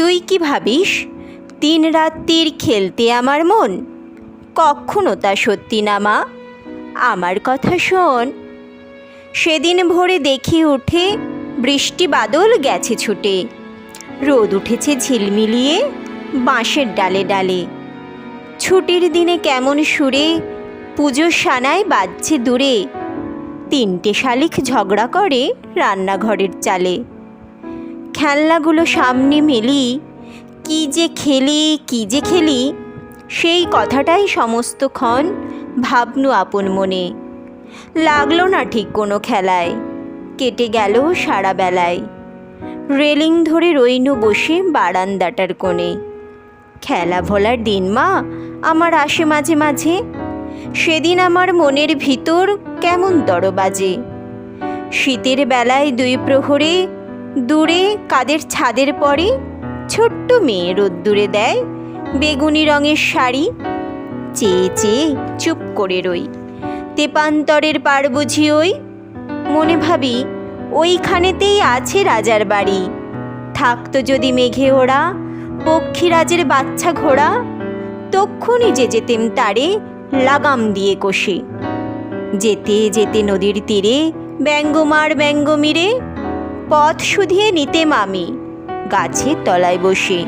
তুই কি ভাবিস? তিন রাত্রির খেলতে আমার মন। কখনো তা সত্যি না, মা। আমার কথা শোন। সেদিন ভোরে দেখি উঠে বৃষ্টি বাদল গেছে ছুটে। রোদ উঠেছে ঝিলমিলিয়ে বাঁশের ডালে ডালে। ছুটির দিনে কেমন সুরে পুজোর সানায় বাজছে দূরে। তিনটে শালিক ঝগড়া করে রান্নাঘরের চালে। খেলনাগুলো সামনে মেলি, কি যে খেলি, কি যে খেলি, সেই কথাটাই সমস্তক্ষণ ভাবনু আপন মনে। লাগল না ঠিক কোনো খেলায়, কেটে গেল সারা বেলায়। রেলিং ধরে রইনু বসে বারান্দাটার কোণে। খেলা ভোলার দিন মা, আমার আসে মাঝে মাঝে। সেদিন আমার মনের ভিতর কেমন বাজে শীতের বেলায় দুই প্রহরে দূরে কাদের ছাদের পরে ছোট্ট মেয়ে রোদ্দুরে দেয় বেগুনি রঙের শাড়ি। চেয়ে চেয়ে চুপ করে রই। তেপান্তরের পার বুঝি ওই। মনে ভাবি ওইখানেতেই আছে রাজার বাড়ি। থাকতো যদি মেঘে ওরা পক্ষীরাজের বাচ্চা ঘোড়া, তক্ষুনি যে যেতেম তারে লাগাম দিয়ে কষে। যেতে যেতে নদীর তীরে ব্যঙ্গমার ব্যঙ্গ মিরে পথ শুধিয়ে নিতে মামি গাছের তলায় বসে।